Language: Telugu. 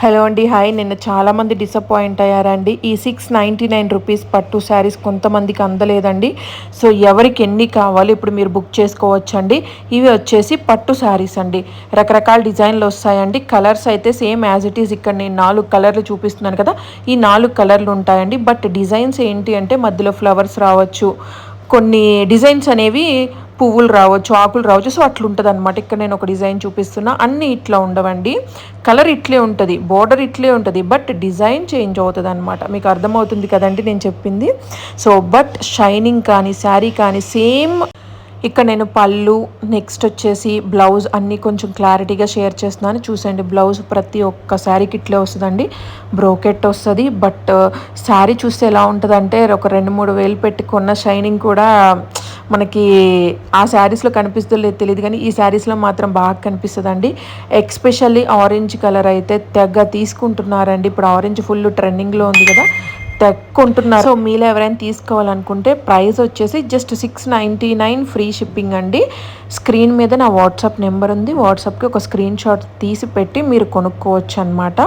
హలో అండి హాయ్. నిన్న చాలామంది డిసప్పాయింట్ అయ్యారండి. ఈ సిక్స్ నైంటీ నైన్ రూపీస్ పట్టు శారీస్ కొంతమందికి అందలేదండి. సో ఎవరికి ఎన్ని కావాలి ఇప్పుడు మీరు బుక్ చేసుకోవచ్చండి. ఇవి వచ్చేసి పట్టు శారీస్ అండి. రకరకాల డిజైన్లు వస్తాయండి. కలర్స్ అయితే సేమ్ యాజ్ ఇట్ ఈస్ ఇక్కడ నేను నాలుగు కలర్లు చూపిస్తున్నాను కదా. ఈ నాలుగు కలర్లు ఉంటాయండి. బట్ డిజైన్స్ ఏంటి అంటే మధ్యలో ఫ్లవర్స్ రావచ్చు. కొన్ని డిజైన్స్ అనేవి పువ్వులు రావచ్చు ఆకులు రావచ్చు. సో అట్లా ఉంటుంది అనమాట ఇక్కడ నేను ఒక డిజైన్ చూపిస్తున్నా. అన్నీ ఇట్లా ఉండవండి. కలర్ ఇట్లే ఉంటుంది బోర్డర్ ఇట్లే ఉంటుంది బట్ డిజైన్ చేంజ్ అవుతుంది అనమాట మీకు అర్థమవుతుంది కదండి నేను చెప్పింది? సో బట్ షైనింగ్ కానీ శారీ కానీ సేమ్ ఇక్కడ నేను పళ్ళు నెక్స్ట్ వచ్చేసి బ్లౌజ్ అన్నీ కొంచెం క్లారిటీగా షేర్ చేస్తున్నాను. చూసండి బ్లౌజ్ ప్రతి ఒక్క శారీకి ఇట్లే వస్తుందండి. బ్రోకెట్ వస్తుంది బట్ శారీ చూస్తే ఎలా ఉంటుందంటే ఒక రెండు మూడు వేలు పెట్టుకున్న షైనింగ్ కూడా మనకి ఆ శారీస్లో కనిపిస్తుందో తెలియదు కానీ ఈ శారీస్లో మాత్రం బాగా కనిపిస్తుందండి. ఎక్స్పెషల్లీ ఆరెంజ్ కలర్ అయితే తెగ తీసుకుంటున్నారండి. ఇప్పుడు ఆరెంజ్ ఫుల్ ట్రెండింగ్లో ఉంది కదా తెక్కుంటున్నారు. సో మీలో ఎవరైనా తీసుకోవాలనుకుంటే ప్రైస్ వచ్చేసి just six ninety nine free shipping అండి. స్క్రీన్ మీద నా వాట్సాప్ నెంబర్ ఉంది. వాట్సాప్కి ఒక స్క్రీన్ షాట్ తీసి పెట్టి మీరు కొనుక్కోవచ్చు అనమాట